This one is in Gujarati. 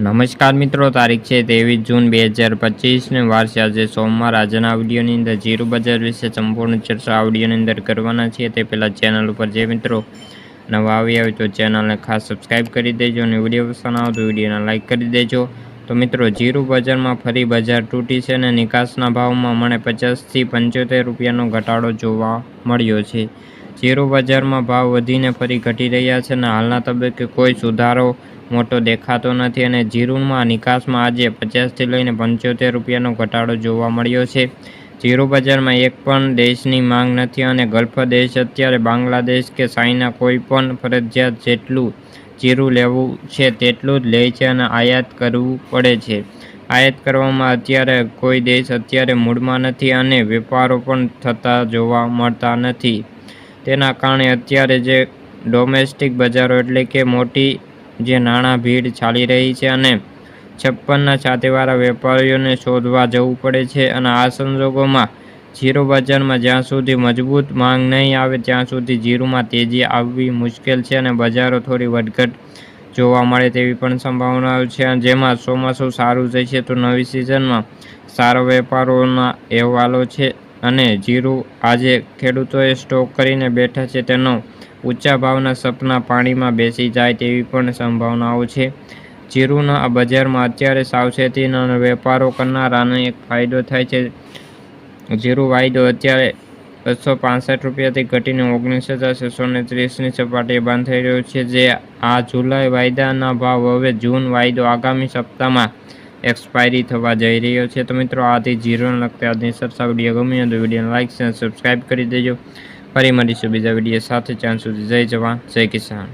નમસ્કાર મિત્રો, તારીખ છે ત્રેવીસ જૂન બે હજાર પચીસને વાર આજે સોમવાર. આજના આવડીઓની અંદર જીરું બજાર વિશે સંપૂર્ણ ચર્ચા આવડીઓની અંદર કરવાના છીએ. તે પહેલાં ચેનલ ઉપર જે મિત્રો નવા આવી આવે તો ચેનલને ખાસ સબસ્ક્રાઈબ કરી દેજો અને વીડિયો પસંદ આવે તો વિડીયોને લાઇક કરી દેજો. તો મિત્રો જીરું બજારમાં ફરી બજાર તૂટી છે અને નિકાસના ભાવમાં મને પચાસથી પંચોતેર રૂપિયાનો ઘટાડો જોવા મળ્યો છે. જીરું બજારમાં ભાવ વધીને ફરી ઘટી રહ્યા છે અને હાલના તબક્કે કોઈ સુધારો મોટો દેખાતો નથી અને જીરુમાં નિકાસમાં આજે પચાસથી લઈને પંચોતેર રૂપિયાનો ઘટાડો જોવા મળ્યો છે. જીરુ બજારમાં એક પણ દેશની માંગ નથી અને ગલ્ફ દેશ અત્યારે બાંગ્લાદેશ કે સાઈના કોઈ પણ ફરજિયાત જેટલું જીરું લેવું છે તેટલું જ લે છે અને આયાત કરવું પડે છે. આયાત કરવામાં અત્યારે કોઈ દેશ અત્યારે મૂડમાં નથી અને વેપારો પણ થતા જોવા મળતા નથી. તેના કારણે અત્યારે જે ડોમેસ્ટિક બજારો એટલે કે મોટી જે નાણાં ભીડ ચાલી રહી છે અને છપ્પનના છાતીવાળા વેપારીઓને શોધવા જવું પડે છે અને આ સંજોગોમાં જીરો બજારમાં જ્યાં સુધી મજબૂત માંગ નહીં આવે ત્યાં સુધી જીરુમાં તેજી આવવી મુશ્કેલ છે અને બજારો થોડી વધઘટ જોવા મળે તેવી પણ સંભાવનાઓ છે. જેમાં ચોમાસું સારું જશે તો નવી સિઝનમાં સારા વેપારોના અહેવાલો છે અને જીરું આજે ખેડૂતોએ સ્ટોક કરીને બેઠા છે તેનો ઊંચા ભાવના સપના પાણીમાં બેસી જાય તેવી પણ સંભાવનાઓ છે. જીરુના બજારમાં અત્યારે સાવચેતીના વેપારો કરનારાને એક ફાયદો થાય છે. જીરું વાયદો અત્યારે બસો પાસઠ રૂપિયાથી ઘટીને ઓગણીસ હજાર છસો ને ત્રીસની સપાટીએ બંધ થઈ રહ્યો છે. જે આ જુલાઈ વાયદાના ભાવ હવે જૂન વાયદો આગામી સપ્તાહમાં એક્સપાયરી થવા જઈ રહ્યો છે. તો મિત્રો, આથી જીરોને લગતા આજની સરસા વીડિયો ગમી હોય તો વિડીયોને લાઇક અને સબસ્ક્રાઈબ કરી દેજો. ફરી મળીશું બીજા વીડિયો સાથે. ત્યાં સુધી જય જવાન જય કિસાન.